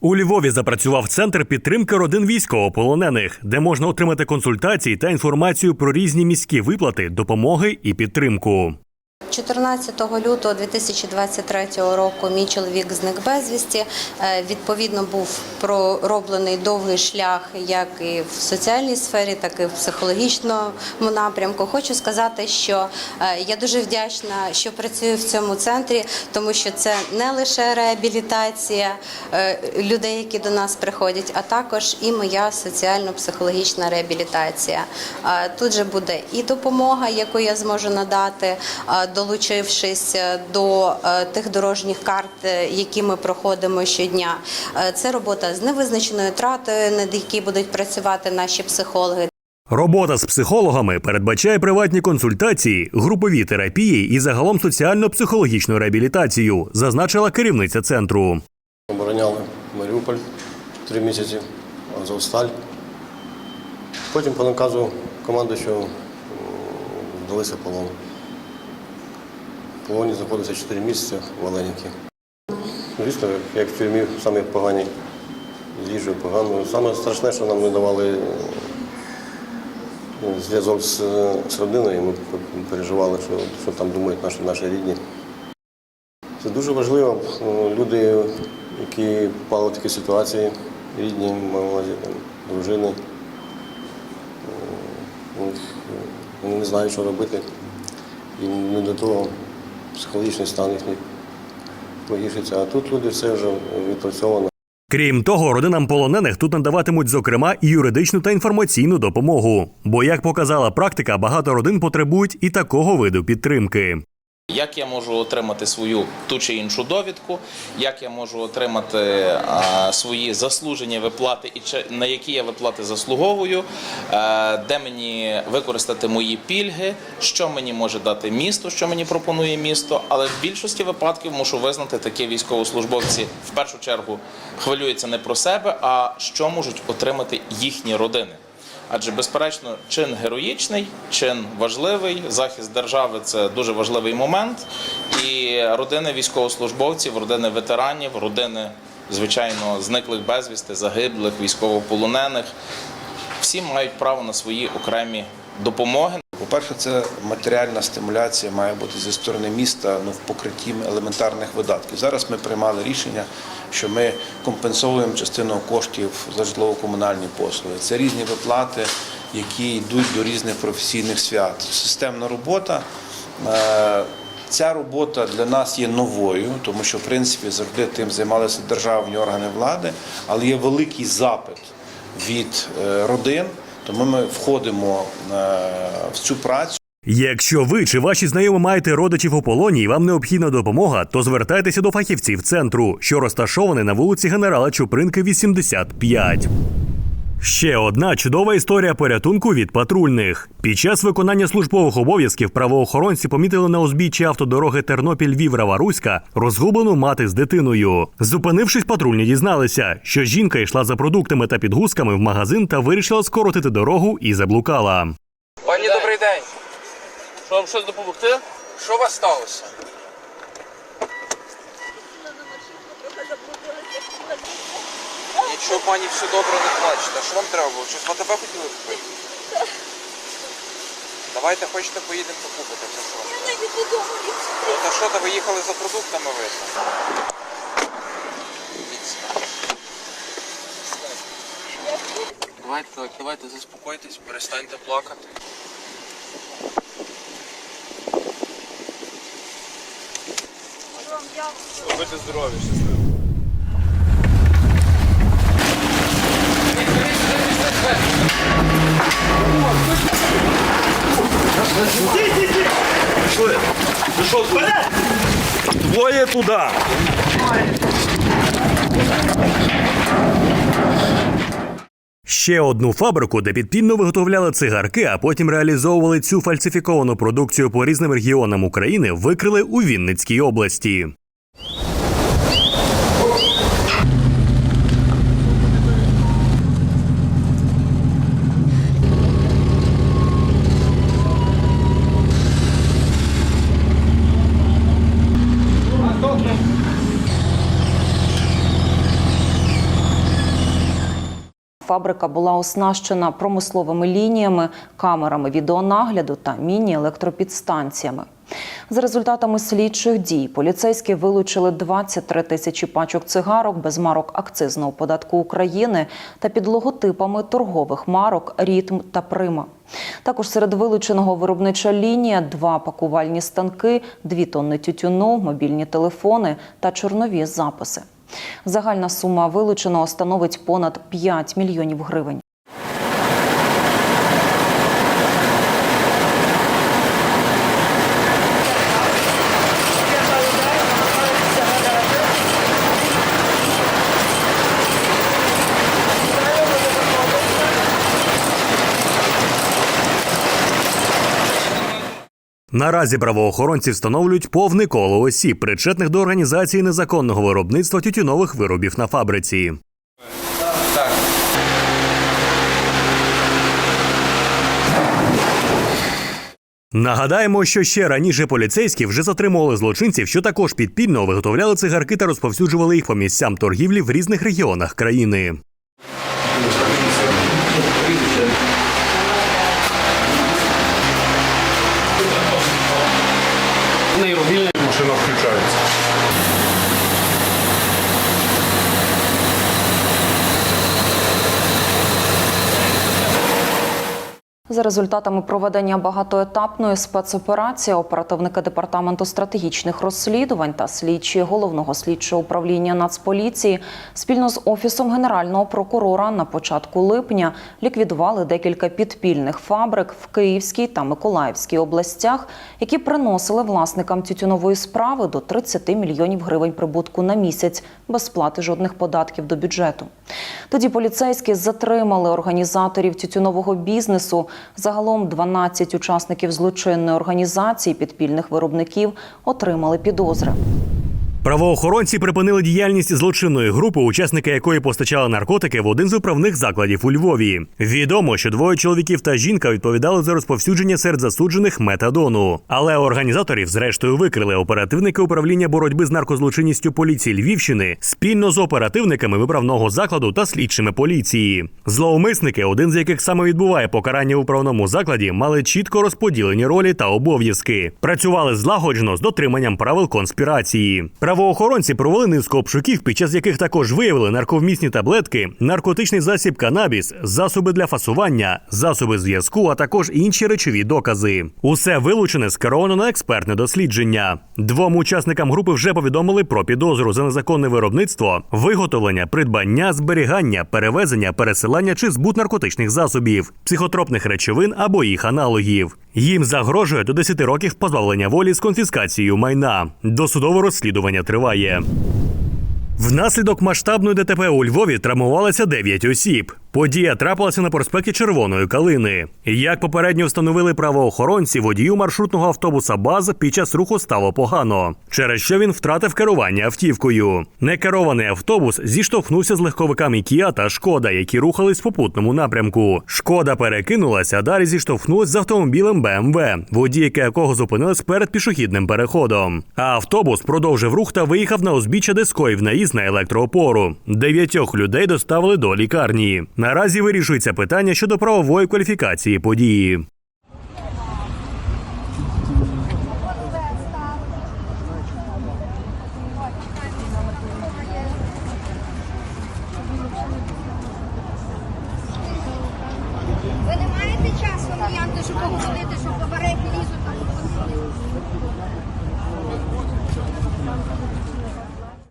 У Львові запрацював центр підтримки родин військовополонених, де можна отримати консультації та інформацію про різні міські виплати, допомоги і підтримку. 14 лютого 2023 року мій чоловік зник безвісті. Е, Відповідно, був пророблений довгий шлях як і в соціальній сфері, так і в психологічному напрямку. Хочу сказати, що е, я дуже вдячна, що працюю в цьому центрі, тому що це не лише реабілітація е, людей, які до нас приходять, а також і моя соціально-психологічна реабілітація. Тут же буде і допомога, яку я зможу надати, долучившись е, до е, тих дорожніх карт, е, які ми проходимо щодня. Це робота з невизначеною тратою, над якій будуть працювати наші психологи. Робота з психологами передбачає приватні консультації, групові терапії і загалом соціально-психологічну реабілітацію, зазначила керівниця центру. Обороняли Маріуполь три місяці, Азовсталь. Потім по наказу команди, що м, вдалися полон. Полоні знаходиться 4 місяці в Оленівці. Звісно, як в тюрмі, самі погані їжею погано. Саме страшне, що нам не давали е, зв'язок з, з родиною. Ми переживали, що, що там думають наші, наші рідні. Це дуже важливо. Ну, Люди, які попали в такі ситуації, рідні, увазі, дружини, е, ну, вони не знають, що робити. І не до того психологічний стан їхній погіршиться. А тут люди все вже відпрацьовано. Крім того, родинам полонених тут надаватимуть зокрема і юридичну та інформаційну допомогу. Бо, як показала практика, багато родин потребують і такого виду підтримки. Як я можу отримати свою ту чи іншу довідку, як я можу отримати свої заслужені виплати і на які я виплати заслуговую, де мені використати мої пільги, що мені може дати місто, що мені пропонує місто. Але в більшості випадків мушу визнати, такі військовослужбовці в першу чергу хвилюються не про себе, а що можуть отримати їхні родини. Адже, безперечно, чин героїчний, чин важливий. Захист держави це дуже важливий момент. І родини військовослужбовців, родини ветеранів, родини, звичайно, зниклих безвісти, загиблих, військовополонених. Всі мають право на свої окремі допомоги. По-перше, це матеріальна стимуляція має бути зі сторони міста ну, в покритті елементарних видатків. Зараз ми приймали рішення, що ми компенсовуємо частину коштів за житлово-комунальні послуги. Це різні виплати, які йдуть до різних професійних свят. Системна робота. Е, Ця робота для нас є новою, тому що в принципі завжди тим займалися державні органи влади, але є великий запит від е, родин. Тому ми входимо е, в цю працю. Якщо ви чи ваші знайомі маєте родичів у полоні і вам необхідна допомога, то звертайтеся до фахівців центру, що розташований на вулиці генерала Чупринки, 85. Ще одна чудова історія порятунку від патрульних. Під час виконання службових обов'язків правоохоронці помітили на узбіччі автодороги Тернопіль Віврава Руська розгублену мати з дитиною. Зупинившись, патрульні дізналися, що жінка йшла за продуктами та підгузками в магазин та вирішила скоротити дорогу і заблукала. Пані, добрий день. Що вам щось допомогти? Що у вас сталося? Нічого, пані, все добре, не плачте. Що вам треба було? Щось в АТБ хотіли купити? Давайте хочете поїдемо покупити це що? Ну та що, та ви їхали за продуктами видно? Давайте так, давайте заспокойтесь, перестаньте плакати. Будьте здорові, щасливі. Двоє туди. Ще одну фабрику, де підпільно виготовляли цигарки, а потім реалізовували цю фальсифіковану продукцію по різним регіонам України, викрили у Вінницькій області. Фабрика була оснащена промисловими лініями, камерами відеонагляду та міні-електропідстанціями. За результатами слідчих дій поліцейські вилучили 23 тисячі пачок цигарок без марок акцизного податку України та під логотипами торгових марок Рітм та Прима. Також серед вилученого виробнича лінія, два пакувальні станки, дві тонни тютюну, мобільні телефони та чорнові записи. Загальна сума вилученого становить понад 5 мільйонів гривень. Наразі правоохоронці встановлюють повне коло осіб, причетних до організації незаконного виробництва тютюнових виробів на фабриці. Нагадаємо, що ще раніше поліцейські вже затримували злочинців, що також підпільно виготовляли цигарки та розповсюджували їх по місцям торгівлі в різних регіонах країни. За результатами проведення багатоетапної спецоперації оперативники департаменту стратегічних розслідувань та слідчі головного слідчого управління Нацполіції спільно з офісом генерального прокурора на початку липня ліквідували декілька підпільних фабрик в Київській та Миколаївській областях, які приносили власникам тютюнової справи до 30 мільйонів гривень прибутку на місяць без сплати жодних податків до бюджету. Тоді поліцейські затримали організаторів тютюнового бізнесу. Загалом 12 учасників злочинної організації підпільних виробників отримали підозри. Правоохоронці припинили діяльність злочинної групи, учасники якої постачали наркотики в один з управних закладів у Львові. Відомо, що двоє чоловіків та жінка відповідали за розповсюдження серед засуджених метадону. Але організаторів, зрештою, викрили оперативники управління боротьби з наркозлочинністю поліції Львівщини спільно з оперативниками виправного закладу та слідчими поліції. Зловмисники, один з яких саме відбуває покарання у управному закладі, мали чітко розподілені ролі та обов'язки. Працювали злагоджено з дотриманням правил конспірації. Правоохоронці провели низку обшуків, під час яких також виявили нарковмісні таблетки, наркотичний засіб канабіс, засоби для фасування, засоби зв'язку, а також інші речові докази. Усе вилучене скеровано на експертне дослідження. Двом учасникам групи вже повідомили про підозру за незаконне виробництво, виготовлення, придбання, зберігання, перевезення, пересилання чи збут наркотичних засобів, психотропних речовин або їх аналогів. Їм загрожує до 10 років позбавлення волі з конфіскацією майна. Досудове розслідування триває. Внаслідок масштабної ДТП у Львові травмувалося 9 осіб. Подія трапилася на проспекті Червоної Калини. Як попередньо встановили правоохоронці, водію маршрутного автобуса БАЗ під час руху стало погано, через що він втратив керування автівкою. Некерований автобус зіштовхнувся з легковиками Кія та Шкода, які рухались в попутному напрямку. Шкода перекинулася, а далі зіштовхнулась з автомобілем БМВ, водійка якого зупинилась перед пішохідним переходом. А автобус продовжив рух та виїхав на узбіччя, де скоїв наїзд на електроопору. Дев'ятьох людей доставили до лікарні. Наразі вирішується питання щодо правової кваліфікації події.